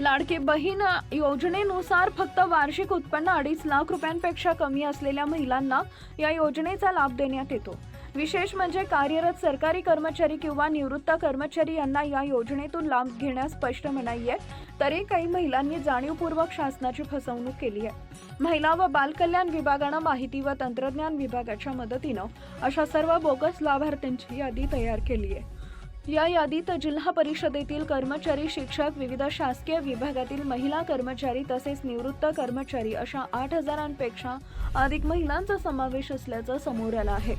लाडके बहीण योजनेनुसार फक्त वार्षिक उत्पन्न अडीच लाख रुपयांपेक्षा कमी असलेल्या महिलांना या योजनेचा लाभ देण्यात येतो. विशेष म्हणजे कार्यरत सरकारी कर्मचारी किंवा निवृत्त कर्मचारी यांना या योजनेतून लाभ घेण्यास स्पष्ट मनाई आहे तरी काही महिलांनी जाणीवपूर्वक शासनाची फसवणूक केली आहे. महिला व बालकल्याण विभागानं माहिती व तंत्रज्ञान विभागाच्या मदतीनं अशा सर्व बोगस लाभार्थ्यांची यादी तयार केली आहे. या यादीत जिल्हा परिषदेतील कर्मचारी शिक्षक विविध शासकीय विभागातील महिला कर्मचारी तसेच निवृत्त कर्मचारी अशा आठ हजारांपेक्षा अधिक महिलांचा समावेश असल्याचं समोर आलं आहे.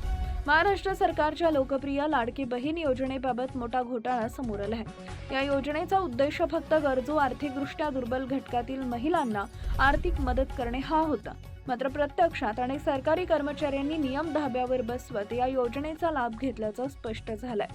महाराष्ट्र सरकारच्या लोकप्रिय लाडकी बहीण योजनेबाबत मोठा घोटाळा समोर आला आहे. या योजनेचा उद्देश फक्त गरजू आर्थिकदृष्ट्या दुर्बल घटकातील महिलांना आर्थिक मदत करणे हा होता. मात्र प्रत्यक्षात अनेक सरकारी कर्मचाऱ्यांनी नियम धाब्यावर बसवत या योजनेचा लाभ घेतल्याचं स्पष्ट झालंय.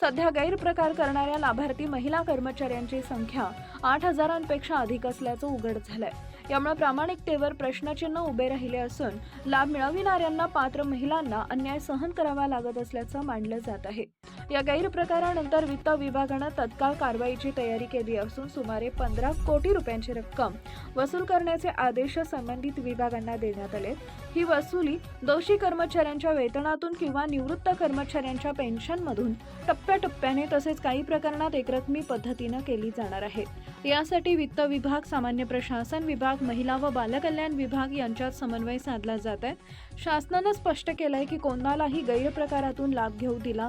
सध्या गैरप्रकार करणाऱ्या लाभार्थी महिला कर्मचाऱ्यांची संख्या आठ हजारांपेक्षा अधिक असल्याचं उघड झालंय. यामुळे प्रामाणिकतेवर प्रश्नचिन्ह उभे राहिले असून लाभ मिळविणाऱ्यांना पात्र महिलांना अन्याय सहन करावा लागत असल्याचं मानलं जात आहे. या गैरप्रकारानंतर वित्त विभागानं तत्काळ कारवाईची तयारी केली असून सुमारे पंधरा कोटी रुपयांची रक्कम वसूल करण्याचे आदेश संबंधित विभागांना देण्यात आले. ही वसुली दोषी कर्मचाऱ्यांच्या वेतनातून किंवा निवृत्त कर्मचाऱ्यांच्या पेन्शनमधून टप्प्याटप्प्याने तसेच काही प्रकरणात एकरकमी पद्धतीनं केली जाणार आहे. यासाठी वित्त विभाग सामान्य प्रशासन विभाग महिला व बालकल्याण विभाग यांच्यात समन्वय साधला जात आहे. शासनानं स्पष्ट केलंय की कोणालाही गैरप्रकारातून लाभ घेऊ दिला